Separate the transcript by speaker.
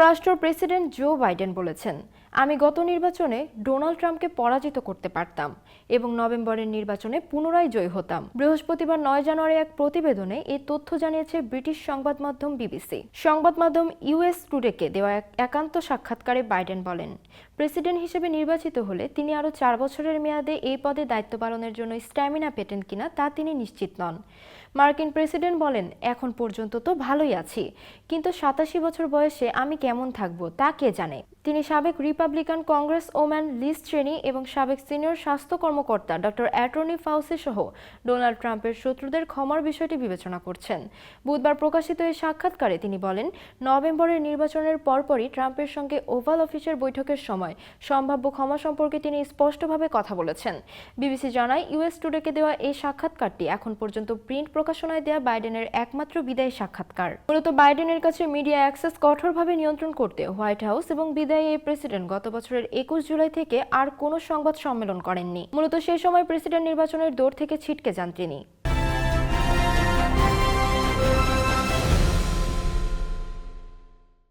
Speaker 1: যুক্তরাষ্ট্র president Joe Biden বলেছেন। আমি গত নির্বাচনে ডোনাল্ড ট্রাম্পকে পরাজিত করতে পারতাম এবং নভেম্বরের নির্বাচনে পুনরায় জয়ী হতাম। বৃহস্পতিবার নয় জানুয়ারি এক প্রতিবেদনে এই তথ্য জানিয়েছে ব্রিটিশ সংবাদ মাধ্যম বিবিসি। সংবাদ মাধ্যম ইউএস টুডেকে দেওয়া এক একান্ত সাক্ষাৎকারে বাইডেন বলেন, প্রেসিডেন্ট হিসেবে নির্বাচিত হলে তিনি আরও চার বছরের মেয়াদে এই পদে দায়িত্ব পালনের জন্য স্ট্যামিনা পেতেন কিনা তা তিনি নিশ্চিত নন। মার্কিন প্রেসিডেন্ট বলেন, এখন পর্যন্ত তো ভালোই আছি, কিন্তু সাতাশি বছর বয়সে আমি কেমন থাকব তা কে জানে? তিনি সাবেক রিপাবলিকান কংগ্রেস ওম্যান লিস ট্রেনি এবং সাবেক সিনিয়র স্বাস্থ্য কর্মকর্তা ডক্টর অ্যাটর্নি ফাউসি সহ ডোনাল্ড ট্রাম্পের শত্রুদের ক্ষমার বিষয়টি বিবেচনা করছেন। বুধবার প্রকাশিত এই সাক্ষাৎকারে তিনি বলেন, নভেম্বরের নির্বাচনের পরপরই ট্রাম্পের সঙ্গে ওভাল অফিসের বৈঠকের সময় সম্ভাব্য ক্ষমা সম্পর্কে তিনি স্পষ্টভাবে কথা বলেছেন। বিবিসি জানায়, ইউএস টুডেকে দেওয়া এই সাক্ষাৎকারটি এখন পর্যন্ত প্রিন্ট প্রকাশনায় দেওয়া বাইডেনের একমাত্র বিদায়ী সাক্ষাৎকার। মূলত বাইডেনের কাছে মিডিয়া অ্যাক্সেস কঠোরভাবে নিয়ন্ত্রণ করতে হোয়াইট হাউস এবং বিদায়ী এই প্রেসিডেন্ট গত বছরের একুশ জুলাই থেকে আর কোনো সংবাদ সম্মেলন করেননি। মূলত সেই সময় প্রেসিডেন্ট নির্বাচনের দৌড় থেকে ছিটকে যান তিনি।